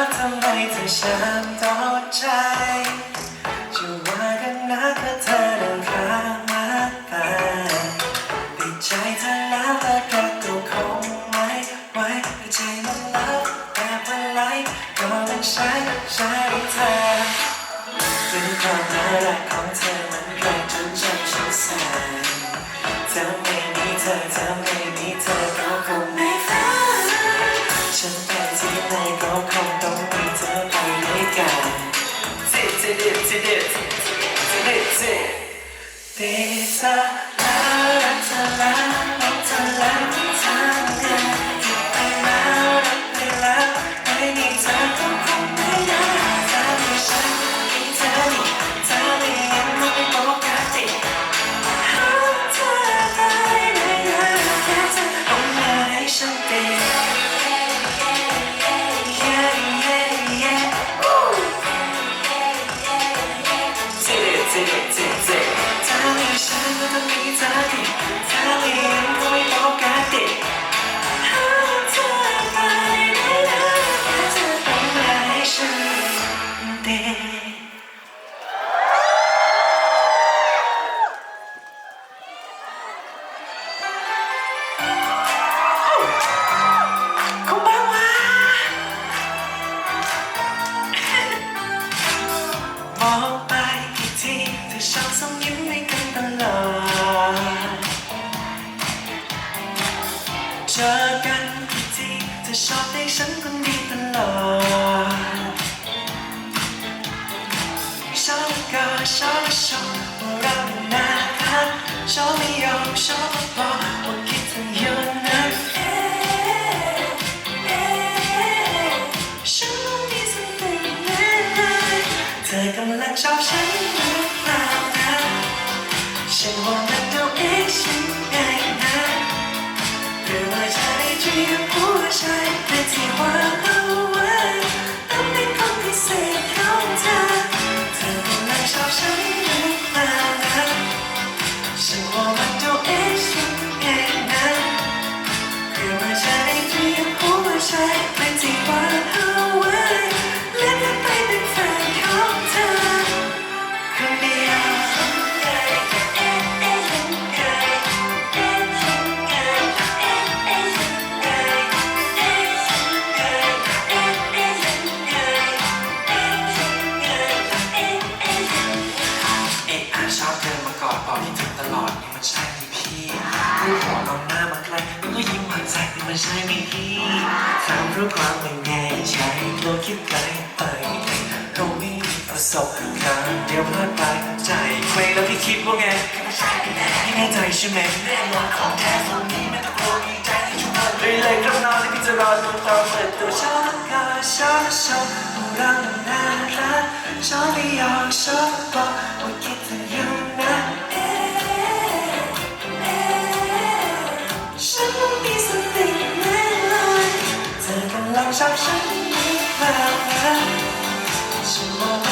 ฉันต่อใจจะว่ากันนะก็เธอเดินข้างมาแต่ติดใจเธอแล้วแต่ก็ตัวคงไม่ไหวใจมันรักแบบอะไรก็มันใช่ใช่เธอด้วยความน่ารักของเธอมันแรงจนใจฉันสั่นถ้าไม่มีเธอถ้าไม่มีเธอ ที่ไหนก็คงต้องมีเธอไปด้วยกันสิสิดิสิดิสิดิสิติดเธอแองไปกี่ทีเธอชอบส่งยิ้มให้กันตลอด จอกันกี่ทีเธอชอบให้ฉันคนดีตลอดชอบก็ชอบชอบว่าเราน่ารักชอบไม่ยอมชอบบอกว่าคิดถึงอยู่นะเอ๊ะเอ๊ะฉันต้องมีสักสิ่งแน่ๆเธอกำลังชอบฉัน dream ส่นี่มันใช่ไหมพี่ถามรู้ความไม่แน่ใจกลัวคิดไกลไปเราไม่มีประสบการณ์เดี๋ยวพลาดไปใจเคว้งแล้วพี่คิดว่าไงพี่แน่ใจใช่ไหมแน่นอนของแท้ตรงนี้ไม่ต้องกลัวมีใจที่ชุบเลยเลยครับน้องที่พี่จะรอดูตอนเปิดตัวชอบก็ชอบชอบเราน่ารักชอบไม่ยอมชอบบอกว่าคิดถึง しも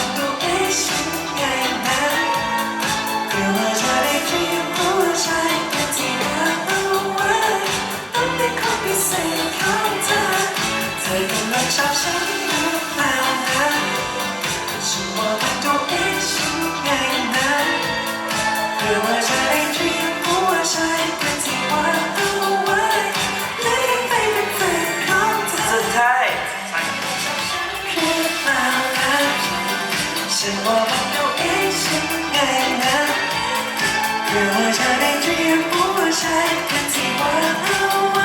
ฉันว่ามันดูเอ๊ะฉันไงนะเพื่อว่าเธอได้เตรียมหัวใจไปที่ว่างเอา